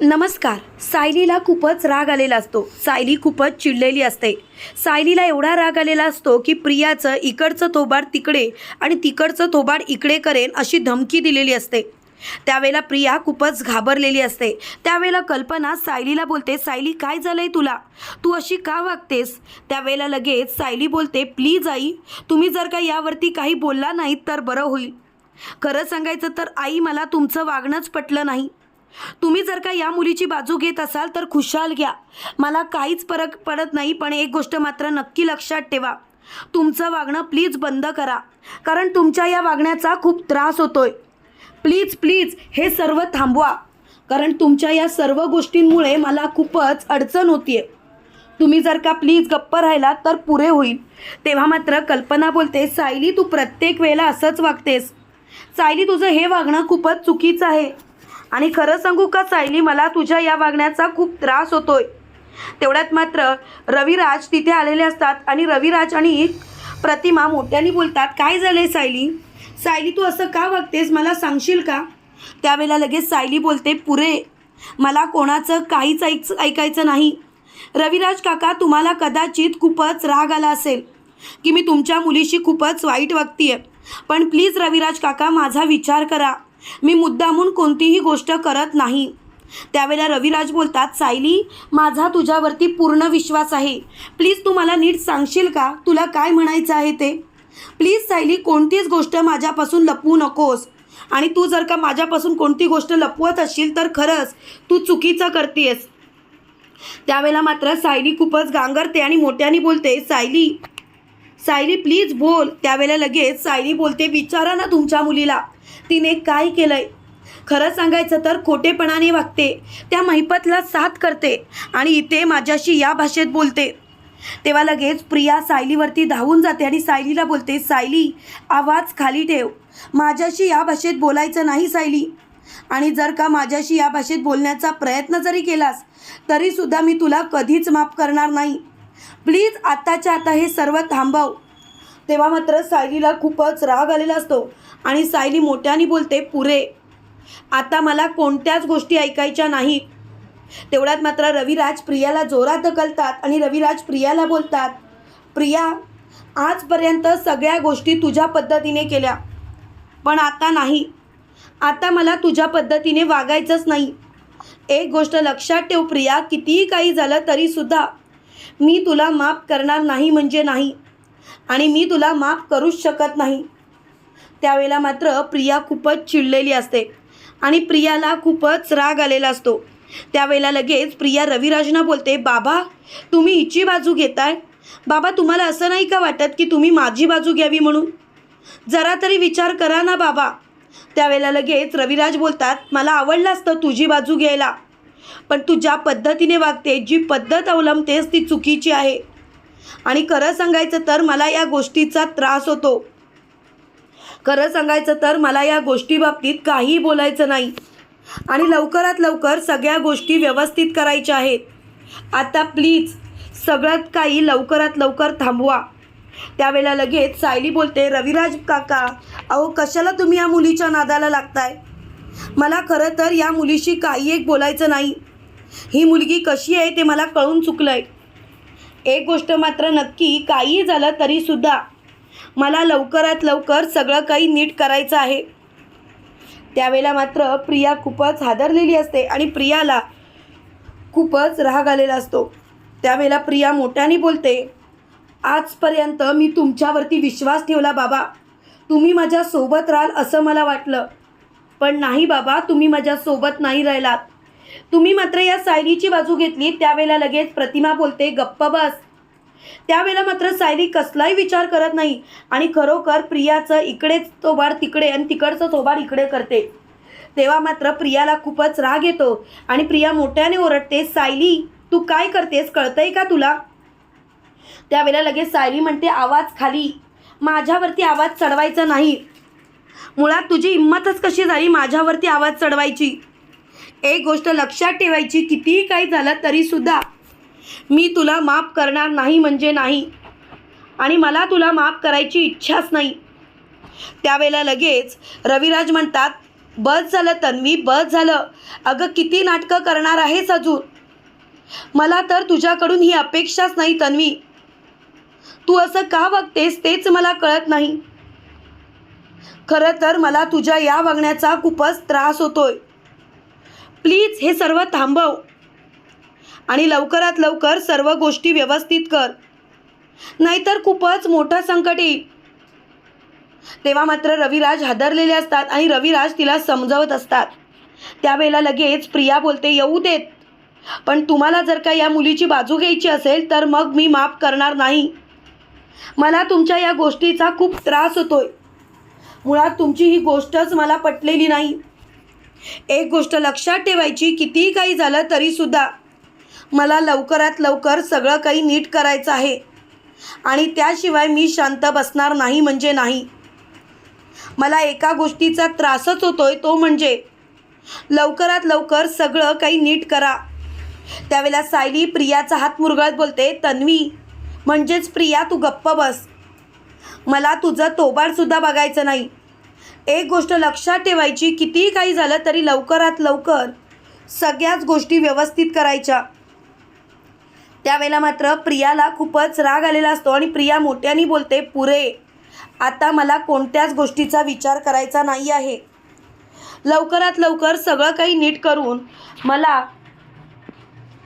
नमस्कार. सायलीला खूपच राग आलेला असतो. सायली खूपच चिडलेली असते. सायलीला एवढा राग आलेला असतो की प्रियाचं इकडचं थोबाड तिकडे आणि तिकडचं थोबाड इकडे करेन अशी धमकी दिलेली असते. त्यावेळेला प्रिया खूपच घाबरलेली असते. त्यावेळेला कल्पना सायलीला बोलते सायली काय झालंय तुला? तू अशी का वागतेस? त्यावेळेला लगेच सायली बोलते प्लीज आई तुम्ही जर का यावरती काही बोलला नाहीत तर बरं होईल. खरं सांगायचं तर आई मला तुमचं वागणंच पटलं नाही. तुम्ही जर का या मुलीची बाजू घेत असाल तर खुशाल घ्या. मला काहीच फरक पडत नाही पण एक गोष्ट मात्र नक्की लक्षात ठेवा. तुमचं वागणं प्लीज बंद करा. कारण तुमच्या या वागण्याचा खूप त्रास होतोय. प्लीज प्लीज हे सर्व थांबवा. कारण तुमच्या या सर्व गोष्टींमुळे मला खूपच अडचण होतीये. तुम्ही जर का प्लीज गप्प राहिलात तर पुरे होईल. तेव्हा मात्र कल्पना बोलते सायली तू प्रत्येक वेळेला असंच वागतेस. सायली तुझं हे वागणं खूपच चुकीचं आहे. आणि खरं सांगू का सायली मला तुझ्या या वागण्याचा खूप त्रास होतोय. तेवढ्यात मात्र रविराज तिथे आलेले असतात आणि रविराज आणि प्रतिमा मोठ्याने बोलतात काय झालंय सायली? सायली तू असं का वागतेस? मला सांगशील का? त्यावेळेला लगेच सायली बोलते पुरे मला कोणाचं काहीच ऐक ऐकायचं नाही. रविराज काका तुम्हाला कदाचित खूपच राग आला असेल की मी तुमच्या मुलीशी खूपच वाईट वागतीये. पण प्लीज रविराज काका माझा विचार करा. मी मुद्दामून कोणतीही गोष्ट करत नाही. त्यावेळेला रविराज बोलतात सायली माझा तुझ्यावरती पूर्ण विश्वास आहे. प्लीज तू मला नीट सांगशील का? तुला काय म्हणायचं आहे ते? प्लीज सायली कोणतीच गोष्ट माझ्यापासून लपवू नकोस. आणि तू जर का माझ्यापासून कोणती गोष्ट लपवत असशील तर खरंच तू चुकीचं करतेस. त्यावेळेला मात्र सायली खूपच गांगरते आणि मोठ्याने बोलते सायली सायली प्लीज बोल. त्यावेळेला लगेच सायली बोलते विचारा ना तुमच्या मुलीला. तिने काय केलंय? खरं सांगायचं तर खोटेपणाने वागते. त्या महिपतला साथ करते आणि इथे माझ्याशी या भाषेत बोलते. तेव्हा लगेच प्रिया सायलीवरती धावून जाते आणि सायलीला बोलते सायली आवाज खाली ठेव. माझ्याशी या भाषेत बोलायचं नाही सायली. आणि जर का माझ्याशी या भाषेत बोलण्याचा प्रयत्न जरी केलास तरीसुद्धा मी तुला कधीच माफ करणार नाही. प्लीज आत्ताच्या आता हे सर्व थांबव. तेव्हा मात्र सायलीला खूपच राग आलेला असतो आणि सायली मोठ्याने बोलते पुरे आता मला कोणत्याच गोष्टी ऐकायच्या नाहीत. तेवढ्यात मात्र रविराज प्रियाला जोरात ढकलतात आणि रविराज प्रियाला बोलतात प्रिया आजपर्यंत सगळ्या गोष्टी तुझ्या पद्धतीने केल्या पण आता नाही. आता मला तुझ्या पद्धतीने वागायचंच नाही. एक गोष्ट लक्षात ठेव प्रिया कितीही काही झालं तरीसुद्धा मी तुला माफ करणार नाही म्हणजे नाही. आणि मी तुला माफ करूच शकत नाही. त्यावेळेला मात्र प्रिया खूपच चिडलेली असते. आणि प्रियाला खूपच राग आलेला असतो. त्यावेळेला लगेच प्रिया रविराजना बोलते बाबा तुम्ही हिची बाजू घेताय? बाबा तुम्हाला असं नाही का वाटत की तुम्ही माझी बाजू घ्यावी म्हणून? जरा तरी विचार करा ना बाबा. त्यावेळेला लगेच रविराज बोलतात मला आवडलं असतं तुझी बाजू घ्यायला. पण तू ज्या पद्धतीने वागते जी पद्धत अवलंबतेस ती चुकीची आहे. आणि खरं सांगायचं तर मला या गोष्टीचा त्रास होतो. खरं सांगायचं तर मला या गोष्टीबाबतीत काहीही बोलायचं नाही. आणि लवकरात लवकर सगळ्या गोष्टी व्यवस्थित करायच्या आहेत. आता प्लीज सगळ्यात काही लवकरात लवकर थांबवा. त्यावेळेला लगेच सायली बोलते रविराज काका अहो कशाला तुम्ही या मुलीच्या नादाला लागताय? मला खरं तर या मुलीशी काही एक बोलायचं नाही. ही मुलगी कशी आहे ते मला कळून चुकलं आहे एक गोष्ट मात्र नक्की काहीही झालं तरीसुद्धा मला लवकरात लवकर सगळं काही नीट करायचं आहे. त्यावेळेला मात्र प्रिया खूपच हादरलेली असते आणि प्रियाला खूपच राग आलेला असतो. त्यावेळेला प्रिया मोठ्याने बोलते आजपर्यंत मी तुमच्यावरती विश्वास ठेवला बाबा. तुम्ही माझ्या सोबत राहाल असं मला वाटलं. पण नाही बाबा तुम्ही माझ्यासोबत नाही राहिलात. तुम्ही मात्र या सायलीची बाजू घेतली त्यावेळेला लगेच प्रतिमा बोलते गप्प बस. त्यावेळेला मात्र सायली कसलाही विचार करत नाही आणि खरोखर प्रियाचं इकडेच थोबाड तिकडे आणि तिकडचं थोबाड इकडे करते. तेव्हा मात्र प्रियाला खूपच राग येतो आणि प्रिया मोठ्याने ओरडते सायली तू काय करतेस कळतंय का तुला? त्यावेळेला लगेच सायली म्हणते आवाज खाली. माझ्यावरती आवाज चढवायचा नाही. मुळात तुझी हिंमतच कशी झाली माझ्यावरती आवाज चढवायची? एक गोष्ट लक्षात ठेवायची कितीही काही झालं तरीसुद्धा मी तुला माफ करणार नाही म्हणजे नाही. आणि मला तुला माफ करायची इच्छाच नाही. त्यावेळेला लगेच रविराज म्हणतात बस झालं तन्वी बस झालं. अगं किती नाटकं करणार आहेस अजून? मला तर तुझ्याकडून ही अपेक्षाच नाही तन्वी. तू असं का वागतेस तेच मला कळत नाही. खरं तर मला तुझ्या या वागण्याचा खूपच त्रास होतोय. प्लीज हे सर्व थांबव. आणि लवकरात लवकर सर्व गोष्टी व्यवस्थित कर. नाहीतर खूपच मोठं संकट येईल. तेव्हा मात्र रविराज हादरलेले असतात आणि रविराज तिला समजवत असतात. त्यावेळेला लगेच प्रिया बोलते येऊ देत. पण तुम्हाला जर का या मुलीची बाजू घ्यायची असेल तर मग मी माफ करणार नाही. मला तुमच्या या गोष्टीचा खूप त्रास होतोय. मुळात तुमची ही गोष्टच मला पटलेली नाही. एक गोष्ट लक्षात ठेवायची कितीही काही झालं तरीसुद्धा मला लवकरात लवकर सगळं काही नीट करायचं आहे. आणि त्याशिवाय मी शांत बसणार नाही म्हणजे नाही. मला एका गोष्टीचा त्रासच होतोय तो म्हणजे लवकरात लवकर सगळं काही नीट करा. त्यावेळेला सायली प्रियाचा हात मुरगळत बोलते तन्वी म्हणजेच प्रिया तू गप्प बस. मला तुझं तोबाडसुद्धा बघायचं नाही. एक गोष्ट लक्षात ठेवायची कितीही काही झालं तरी लवकरात लवकर सगळ्याच गोष्टी व्यवस्थित करायच्या. त्यावेळेला मात्र प्रियाला खूपच राग आलेला असतो आणि प्रिया मोठ्याने बोलते पुरे आता मला कोणत्याच गोष्टीचा विचार करायचा नाही आहे. लवकरात लवकर सगळं काही नीट करून मला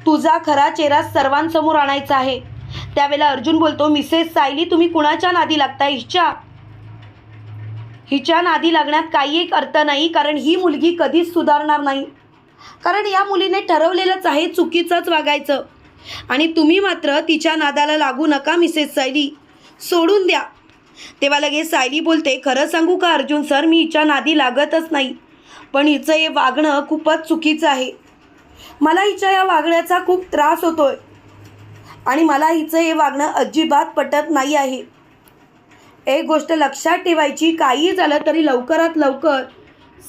तुझा खरा चेहरा सर्वांसमोर आणायचा आहे. त्यावेळेला अर्जुन बोलतो मिसेस सायली तुम्ही कुणाच्या नादी लागता हिच्या हिच्या नादी लागण्यात काही एक अर्थ नाही कारण ही मुलगी कधीच सुधारणार नाही. कारण या मुलीने ठरवलेलंच आहे चुकीचंच वागायचं. आणि तुम्ही मात्र तिच्या नादाला लागू नका मिसेस सायली. सोडून द्या. तेव्हा लगेच सायली बोलते खरं सांगू का अर्जुन सर मी हिच्या नादी लागतच नाही. पण हिचं हे वागणं खूपच चुकीचं आहे. मला हिच्या या वागण्याचा खूप त्रास होतोय. आणि मला हिचं हे वागणं अजिबात पटत नाही आहे. एक गोष्ट लक्षात ठेवायची काही झालं तरी लवकरात लवकर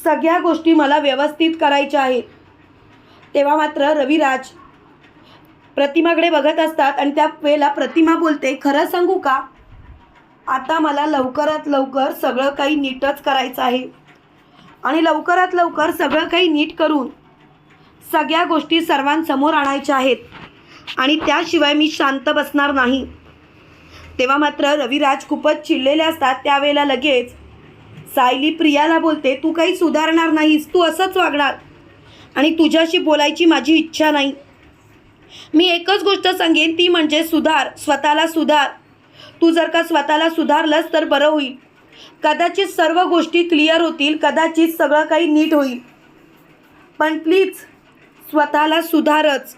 सगळ्या गोष्टी मला व्यवस्थित करायच्या आहेत. तेव्हा मात्र रविराज प्रतिमाकडे बघत असतात आणि त्या वेळेला प्रतिमा बोलते खरं सांगू का? आता मला लवकरात लवकर सगळं काही नीटच करायचं आहे. आणि लवकरात लवकर सगळं काही नीट करून सगळ्या गोष्टी सर्वांसमोर आणायच्या आहेत. आणि त्याशिवाय मी शांत बसणार नाही. तेव्हा मात्र रविराज खूपच चिडलेले असतात. त्यावेळेला लगेच सायली प्रियाला बोलते तू काही सुधारणार नाहीस तू असंच वागणार आणि तुझ्याशी बोलायची माझी इच्छा नाही. मी एकच गोष्ट सांगेन ती म्हणजे सुधार स्वतःला सुधार. तू जर का स्वतःला सुधारलंस तर बरं होईल. कदाचित सर्व गोष्टी क्लिअर होतील कदाचित सगळं काही नीट होईल. पण प्लीज स्वतःला सुधारच.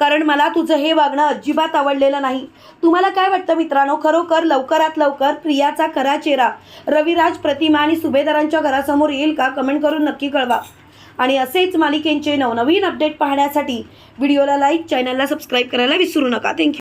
कारण मला तुझं हे वागणं अजिबात आवडलेलं नाही. तुम्हाला काय वाटतं मित्रांनो? खरोखर लवकरात लवकर प्रियाचा खरा चेहरा. रविराज प्रतिमा आणि सुभेदारांच्या घरासमोर येईल का? कमेंट करून नक्की कळवा. आणि असेच मालिकेंचे नवनवीन अपडेट पाहण्यासाठी व्हिडिओला लाईक चॅनलला सबस्क्राईब करायला विसरू नका. थँक्यू